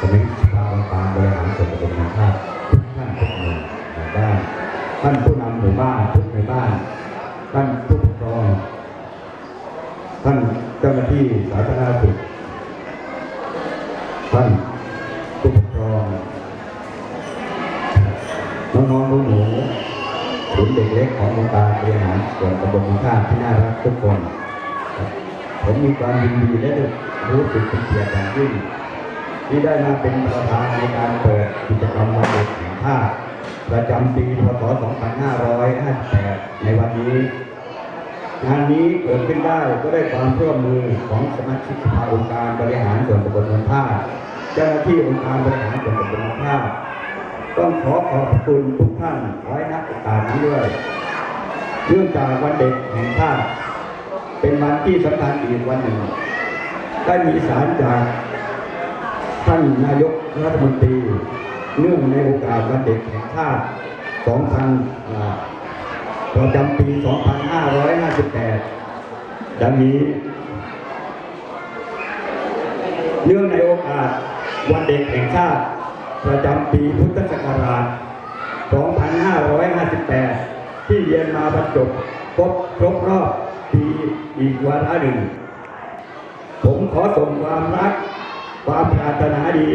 สมัยทางการบริหารส่วนตำบลนาคาทุกท่านทุกหน่วยด้านท่านผู้นำหมู่บ้านทุกหมู่บ้านท่านผู้ปกครองท่านเจ้าหน้าที่สาธารณสุขท่านผู้ปกครองน้องๆหนูๆศูนย์เด็กเล็กขององค์การบริหารส่วนตำบลมุท่าที่น่ารักทุกคน ผมมีความยินดีและรู้สึกเป็นเกียรติอย่างยิ่ง ที่ได้มาเป็นประธานในการเปิดกิจกรรมวันเด็กแห่งชาติประจำปีพศ 2558 ในวันนี้ งานนี้เกิดขึ้นได้ก็ได้ความร่วมมือของสมาชิกสภาองค์การบริหารส่วนตำบลนนท่าเจ้าหน้าที่องค์การบริหารส่วนตำบลนนท่าต้องขอขอบคุณทุกท่านไว้ณโอกาสนี้ด้วยเนื่องจากวันเด็กแห่งชาติเป็นวันที่สำคัญอีกวันหนึ่ง ได้มีสารจาก ท่านนายกรัฐมนตรี เนื่องในโอกาสวันเด็กแห่งชาติ2000ประจำปี 2558 ดังนี้ เนื่องในโอกาสวันเด็กแห่งชาติ ประจำปีพุทธศักราช 2558 ที่เรียนมาบรรจบครบครบรอบปีอีกวาระหนึ่ง ผมขอส่งความรัก ความปรารถนาดี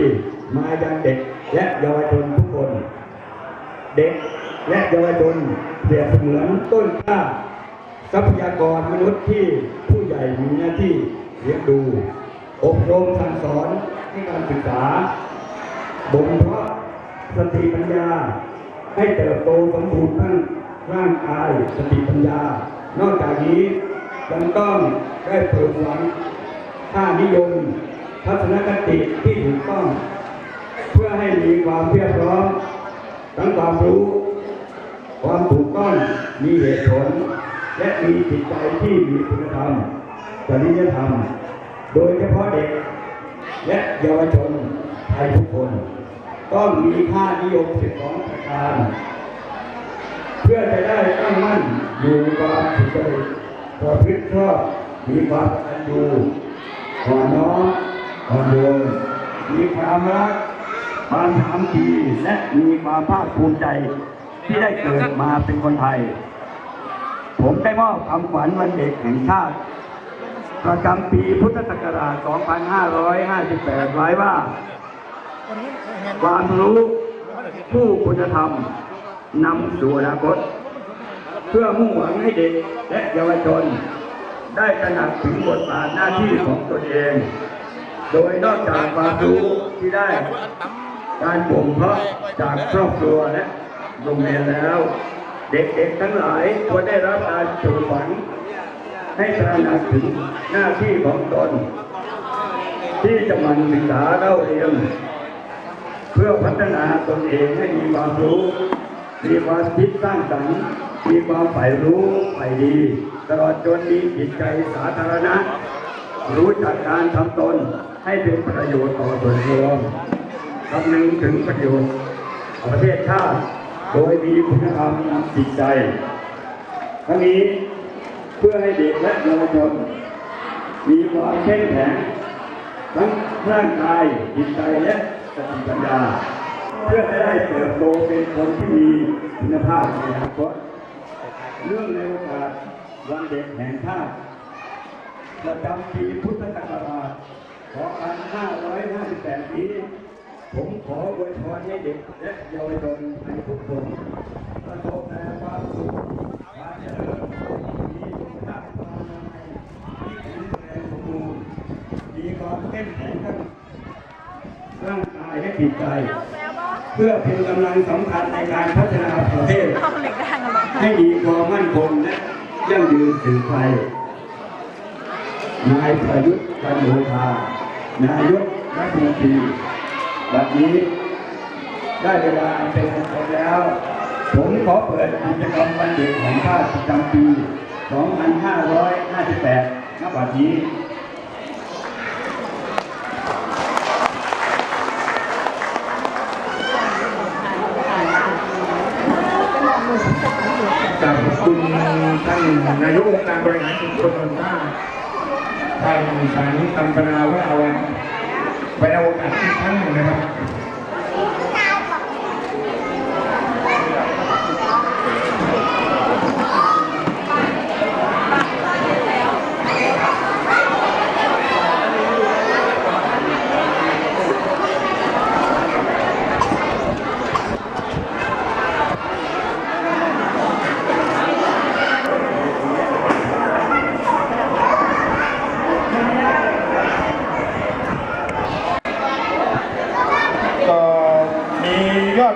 มายังเด็กและเยาวชนทุกคน เด็กและเยาวชนเปรียบเสมือนต้นข้า ทรัพยากรมนุษย์ที่ผู้ใหญ่มีหน้าที่เลี้ยงดู อบรมสั่งสอนให้การศึกษาบ่มเพาะสติปัญญา ให้เติบโตสมบูรณ์ทั้งร่างกายสติปัญญา นอกจากนี้ยังต้องได้ปลูกฝังค่านิยม ทัศนคติที่ถูกต้อง เพื่อให้มีความเพียบพร้อมทั้งความรู้ ความถูกต้องมีเหตุผล และมีจิตใจที่มีคุณธรรมจริยธรรม โดยเฉพาะเด็ก และเยาวชนไทยทุกคน ต้องมีค่านิยม12ประการ เพื่อจะได้ตั้งมั่นอยู่ความสุจริตประพฤติชอบมีความกตัญญูอ่อนน้อม อ่อนโยนมีความรักความสามัคคีและมีความภาคภูมิใจที่ได้เกิดมาเป็นคนไทย ผมได้มอบคำขวัญวันเด็กแห่งชาติ ประจำปีพุทธศักราช 2558 ไว้ว่า ความรู้ผู้คุณธรรมนำสู่อนาคต เพื่อมุ่งหวังให้เด็กและเยาวชน ได้ตระหนักถึงบทบาทหน้าที่ของตนเอง โดยนอกจากความรู้ที่ได้ การบ่มเพาะจากครอบครัวและโรงเรียนแล้ว เด็กๆทั้งหลายควรได้รับการปลูกฝังให้ตระหนักถึงหน้าที่ของตน ที่จะมันศึกษาเล่าเรียนเพื่อพัฒนาตนเองให้มีความรู้ มีความคิดสร้างสรรค์มีความใฝ่รู้ใฝ่ดี ตลอดจนมีจิตใจสาธารณะ รู้จักการทำตนให้เป็นประโยชน์ต่อส่วนรวมคำนึงถึงประโยชน์ของประเทศชาติ โดยมีคุณธรรมจิตใจ ทั้งนี้เพื่อให้เด็กและเยาวชนมีความเข้มแข็งทั้งร่างกายจิตใจและสติปัญญา เพื่อจะได้เติบโตเป็นคนที่มีคุณภาพในอนาคตเรื่องในโอกาสวันเด็กแห่งชาติ ประจำปีพุทธศักราช2558 นี้ ผมขออวยพรให้เด็กและเยาวชนไทยทุกคนประสบแต่ความสุขความเจริญมีสุขภาพความอนามัยมีแข็งแรงสมบูรณ์มีความเข้มแข็งทั้งร่างกายและจิตใจ เพื่อเป็นกำลังสำคัญในการพัฒนาประเทศ ให้มีความมั่นคงและยั่งยืนสืบไป นายประยุทธ์จันโอชานายกรัฐมนตรีบัดนี้ ได้เวลาเป็นมงคลแล้ว ผมขอเปิดกิจกรรมวันเด็กแห่งชาติประจำปี 2558ณบัดนี้กราบคุณท่านนายกองค์การบริหารส่วนตำบลท่า ทางสารตัมปนาวราวันไว้ในโอกาสอีกครั้งหนึ่งนะครับ ก็มี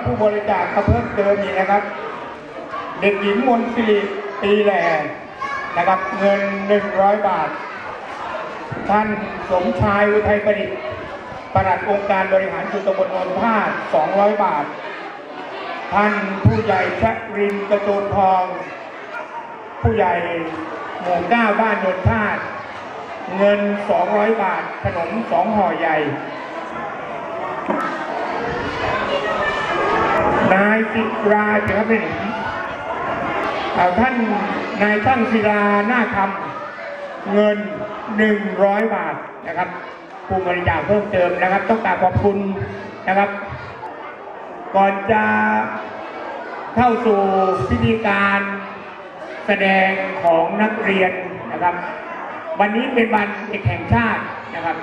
ยอดผู้บริจาคก็เพิ่มเติมอีกนะครับ เด็กหญิงมนต์สิริปีแหล่นะครับ เงิน 100 บาท ท่านสมชายอุทัยประดิษฐ์ปลัดองค์การบริหารส่วนตำบลโนนทาส200 บาท ท่านผู้ใหญ่ชรินกระโจนทอง ผู้ใหญ่หมู่เก้าบ้านโนนทาสเงิน 200 บาท ขนมสองห่อใหญ่ นายศิราเจ้าเป็นเอาท่านนายช่างศิลาหน้าคำเงิน 100 บาทนะครับผู้บริจาคเพิ่มเติมนะครับ ต้องกราบขอบคุณนะครับ ก่อนจะเข้าสู่พิธีการแสดงของนักเรียนนะครับ วันนี้เป็นวันเด็กแห่งชาตินะครับ